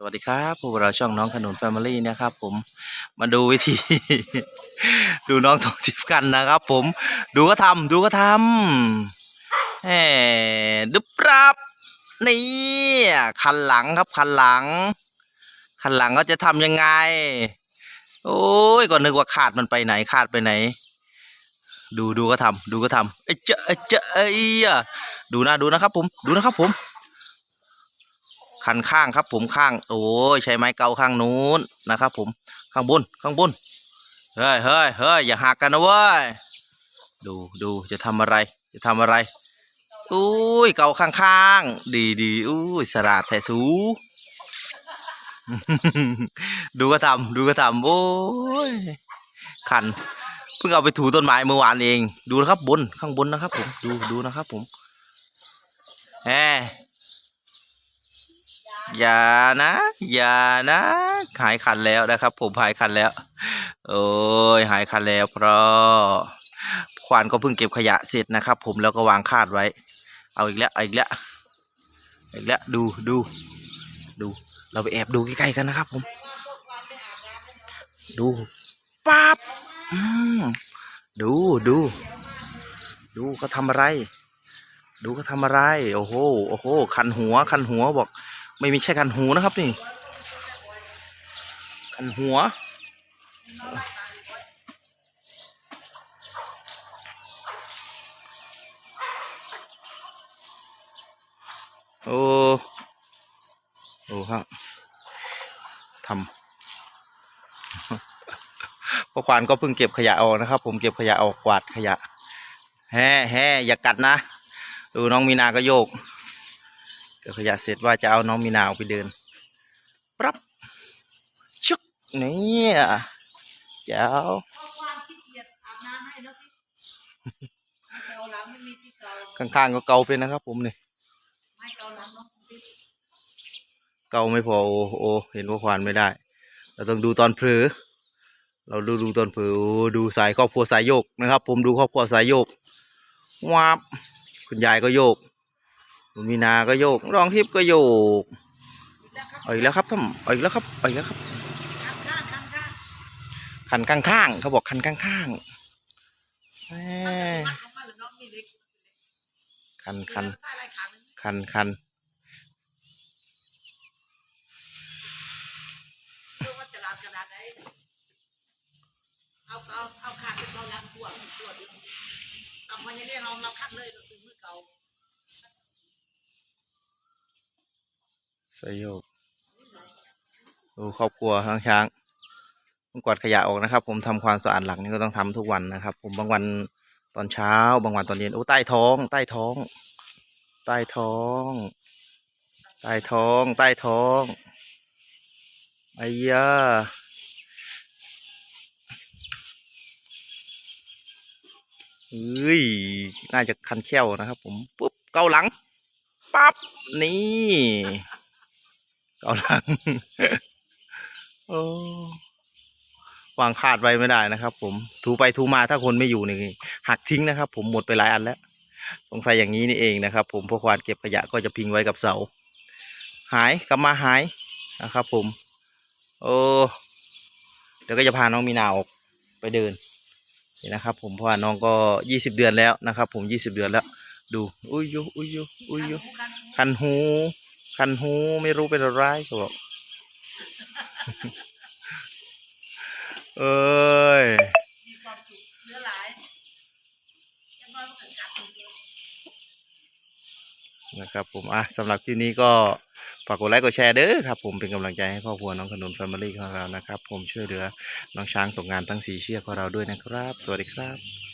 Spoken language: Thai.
สวัสดีครับพวกเราช่องน้องขนุนแฟมิลี่นะครับ ผมมาดูวิธี ดูน้องทองทิพย์กันนะครับ ผมดูก็ทำดูก็ทำแหมดึบรับนี่คันหลังครับคันหลัง คันหลังก็จะทำยังไง โอ้ยก็นึกว่าขาดมันไปไหนขาดไปไหน ดูดูก็ทำดูก็ทำเอ้ยเจ้าเอ้ยเจ้าเอ้ยอะดูนะดูนะครับ ผมดูนะครับผม คันข้างครับ ผมข้าง โอ้ยใช้ไม้เกาข้างนู้นนะครับ ผมข้างบนข้างบนเฮ้ยเฮ้ยเฮ้ยอย่าหักกันนะเว้ยดูดูจะทำอะไร จะทำอะไรอุ้ยเกาข้างข้างดีดีอุ้ยสลัดแทสูดูก็ทำดูก็ทำโอ้ยคันเพิ่งเอาไปถูต้นไม้เมื่อวานเอง ดูนะครับบนข้างบนนะครับ ผมดูดูนะครับ ผมแหม อย่านะ อย่านะ หายคันแล้วนะครับ ผมหายคันแล้ว โอ้ยหายคันแล้วเพราะควานก็เพิ่งเก็บขยะเสร็จนะครับ ผมแล้วก็วางคาดไว้ เอาอีกแล้วเอาอีกแล้วอีกแล้วดูดูดู เราไปแอบดูใกล้ๆกันนะครับ ผม ดูปั๊บดูดู ดูเขาทำอะไร ดูเขาทำอะไร โอ้โหโอ้โหคันหัวคันหัวบอก ไม่มีใช่คันหูนะครับนี่ คันหัว โอ้โอ้ครับทำพ่อควานก็เพิ่งเก็บขยะออกนะครับ ผมเก็บขยะออกกวาดขยะ แฮ่แฮ่อย่ากัดนะ ดูน้องมีนาก็โยก ก็ขยะเสร็จว่าจะเอาน้องมีนาออกไปเดินปรับชุกนี่เจ้าเพราะความขี้เกียจอาบน้ำให้แล้วที่เกาหลังไม่มีที่เกาข้างๆก็เกาเป็นนะครับ ผมนี่เก่าไม่พอโอ้โอเห็นว่าควานไม่ได้ เราต้องดูตอนเผลอเราดูดูตอนเผลอดูสายครอบครัวสายโยกนะครับ ผมดูครอบครัวสายโยกวาบคุณยายก็โยก คุณมีนาก็โยกรองทิพย์ก็โยกเอาอีกแล้วครับท่านเอาอีกแล้วครับเอาอีกแล้วครับข้างข้างข้างข้างคันข้างๆเขาบอกคันข้างๆแหมมัดลงมางมีเล็กคันคันขันคันคันเอาเอาเอาขาดไปเกาหลังปวดปวดอยู่เอาพอยังเรียกเราเราคัดเลยเราซื้อมือเก่า สยโยกดูครอบครัวช้างช้างต้องกวาดขยะออกนะครับ ผมทำความสะอาดหลังนี่ก็ต้องทำทุกวันนะครับ ผมบางวันตอนเช้า บางวันตอนเย็นโอ้ใต้ท้อง ใต้ท้อง ใต้ท้อง ใต้ท้อง ใต้ท้องไอ้ยาเฮ้ย น่าจะคันเขี้ยวนะครับผม ปุ๊บ เกาหลัง ปั๊บ นี่ เกาหลังโอ้วางคาดไว้ไม่ได้นะครับ ผมถูไปถูมาถ้าคนไม่อยู่นี่หักทิ้งนะครับ ผมหมดไปหลายอันแล้วสงสัยอย่างนี้นี่เองนะครับ ผมพวกควานเก็บขยะก็จะพิงไว้กับเสา หายกลับมาหายนะครับ ผม โอ้เดี๋ยวก็จะพาน้องมีนาออกไปเดินนี่นะครับ ผมเพราะว่าน้องก็ยี่สิบเดือนแล้วนะครับ ผมยี่สิบเดือนแล้ว ดู อุ้ยยุอุ้ยยุอุ้ยยุคันหู คันหูไม่รู้เป็นอะไรเขาบอกเอ้ยนะครับผมอะสำหรับคลิปนี้ก็ฝากกดไลค์กดแชร์เด้อครับผมเป็นกำลังใจให้ครอบครัวน้องขนุนแฟมิลี่ของเรานะครับ ผมช่วยเหลือน้องช้างตกงานทั้งสี่เชือกของเราด้วยนะครับ สวัสดีครับ